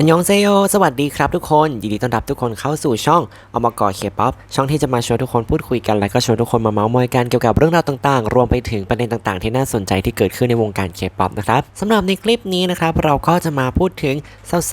อันยองเซโยสวัสดีครับทุกคน ยินดีต้อนรับทุกคนเข้าสู่ช่องอมกอเคป๊อปช่องที่จะมาชวนทุกคนพูดคุยกัน และก็ชวนทุกคนมาเมาส์มอยกันเกี่ยวกับเรื่องราวต่างๆ รวมไปถึงประเด็นต่างๆ ที่น่าสนใจที่เกิดขึ้นในวงการเคป๊อปนะครับสำหรับในคลิปนี้นะครับเราก็จะมาพูดถึง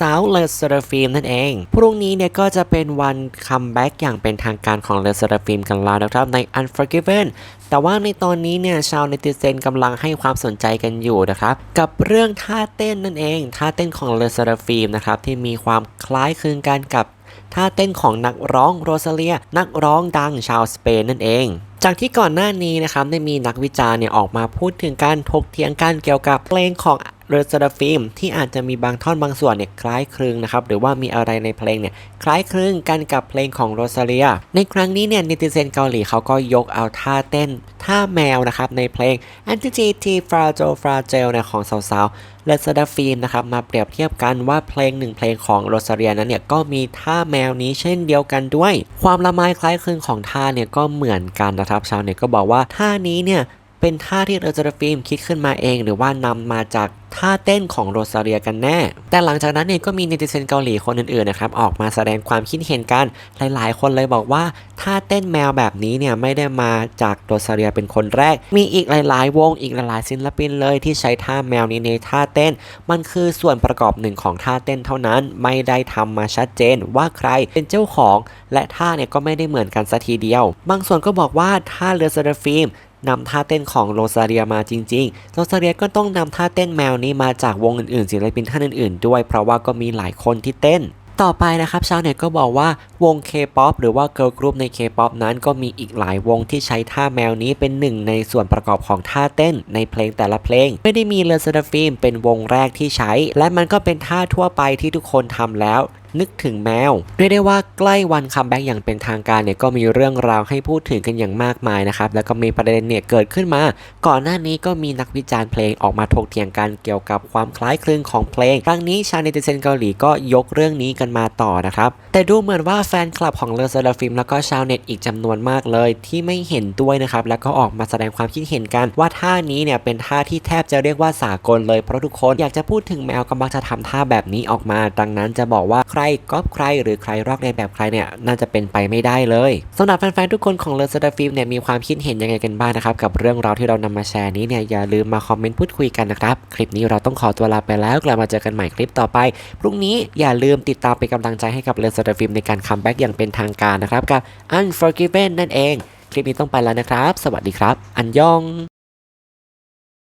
สาวๆเลเซอร์ฟิล์มนั่นเอง พรุ่งนี้เนี่ยก็จะเป็นวันคัมแบ็กอย่างเป็นทางการของเลเซอร์ฟิล์มกันแล้วนะครับใน Unforgiven แต่ว่าในตอนนี้เนี่ยชาวเนติเซนกำลังให้ความสนใจกันอยู่นะครับกับเรื่องท่าเต้นนั่นเองท่าเต้นของเลเซอร์ฟิล์มนะครับที่มีความคล้ายคลึงกันกับท่าเต้นของนักร้องโรซาเลีย นักร้องดังชาวสเปนนั่นเอง จากที่ก่อนหน้านี้นะครับได้มีนักวิจารณ์เนี่ยออกมาพูดถึงการถกเถียงกันเกี่ยวกับเพลงของ เรซาฟิล์มที่อาจจะมีบางท่อนบางส่วนเนี่ยคล้ายคลึงนะครับหรือว่ามีอะไรในเพลงเนี่ยคล้ายคลึงกันกับเพลงของโรซาเลีย ในครั้งนี้เนี่ยนิติเซนเกาหลีเขาก็ยกเอาท่าเต้นท่าแมวนะครับในเพลง a n t i g t f r a g i l e Fragile เนี่ยของสาวๆเลซาดาฟิล์มนะครับมาเปรียบเทียบกันว่าเพลงหนึ่งเพลงของโรซาเรียนั้นเนี่ยก็มีท่าแมวนี้เช่นเดียวกันด้วย ความละไมคล้ายคลึงของท่าเนี่ยก็เหมือนกันนะครับชาวเน็ตก็บอกว่าท่านี้เนี่ย เป็นท่าที่โรซาฟิล์มคิดขึ้นมาเอง หรือว่านำมาจากท่าเต้นของโรซาเรียกันแน่ แต่หลังจากนั้นเนี่ยก็มีเนติเซนเกาหลีคนอื่นๆนะครับออกมาแสดงความคิดเห็นกัน หลายๆ คนเลยบอกว่าท่าเต้นแมวแบบนี้เนี่ยไม่ได้มาจากโรซาเรียเป็นคนแรก มีอีกหลาย ๆ วงอีกหลายๆศิลปินเลยที่ใช้ท่าแมวนี้ในท่าเต้น มันคือส่วนประกอบหนึ่งของท่าเต้นเท่านั้น ไม่ได้ทำมาชัดเจนว่าใครเป็นเจ้าของ และท่าเนี่ยก็ไม่ได้เหมือนกันสัทีเดียว บางส่วนก็บอกว่าท่าเรือซาดาฟิล์ม นำท่าเต้นของโรซาเรียมาจริงๆ โรซาเรียก็ต้องนำท่าเต้นแมวนี้มาจากวงอื่นๆศิลปินท่านอื่นๆ ด้วยเพราะว่าก็มีหลายคนที่เต้น ต่อไปนะครับชาวเน็ตก็บอกว่าวง K-POP หรือว่า Girl Group ใน K-POP นั้นก็มีอีกหลายวงที่ใช้ท่าแมวนี้เป็นหนึ่งในส่วนประกอบของท่าเต้นในเพลงแต่ละเพลง ไม่ได้มีเลเซอร์ฟิล์มเป็นวงแรกที่ใช้ และมันก็เป็นท่าทั่วไปที่ทุกคนทำแล้วนึกถึงแมวเรียกได้ว่าใกล้วันคัมแบ็กอย่างเป็นทางการเนี่ยก็มีเรื่องราวให้พูดถึงกันอย่างมากมายนะครับแล้วก็มีประเด็นเนี่ยเกิดขึ้นมา ก่อนหน้านี้ก็มีนักวิจารณ์เพลงออกมาถกเถียงกันเกี่ยวกับความคล้ายคลึงของเพลงครั้งนี้ชาวเนติเซนเกาหลีก็ยกเรื่องนี้กันมาต่อนะครับแต่ดูเหมือนว่าแฟนคลับของเลอเซอร์ฟิล์มแล้วก็ชาวเน็ตอีกจำนวนมากเลย ที่ไม่เห็นด้วยนะครับแล้วก็ออกมาแสดงความคิดเห็นกันว่าท่านี้เนี่ยเป็นท่าที่แทบจะเรียกว่าสากลเลยเพราะทุกคนอยากจะพูดถึงแมวก็มักจะทำท่าแบบนี้ออกมา ดังนั้นจะบอกว่ารก๊อปใคร หรือใครรอกเลียนแบบใครเนี่ยน่าจะเป็นไปไม่ได้เลยสำหรับแฟนๆทุกคนของเลอเซอร์ฟิล์มเนี่ยมีความคิดเห็นยังไงกันบ้างนะครับกับเรื่องราวที่เรานำมาแชร์นี้เนี่ยอย่าลืมมาคอมเมนต์พูดคุยกันนะครับคลิปนี้เราต้องขอตัวลาไปแล้วกลับมาเจอกันใหม่คลิปต่อไปพรุ่งนี้อย่าลืมติดตามเป็นกำลังใจให้กับเลอเซอร์ฟิล์มในการคัมแบ็กอย่างเป็นทางการนะครับกับ Unforgiven นั่นเอง คลิปนี้ต้องไปแล้วนะครับ สวัสดีครับ อันยอง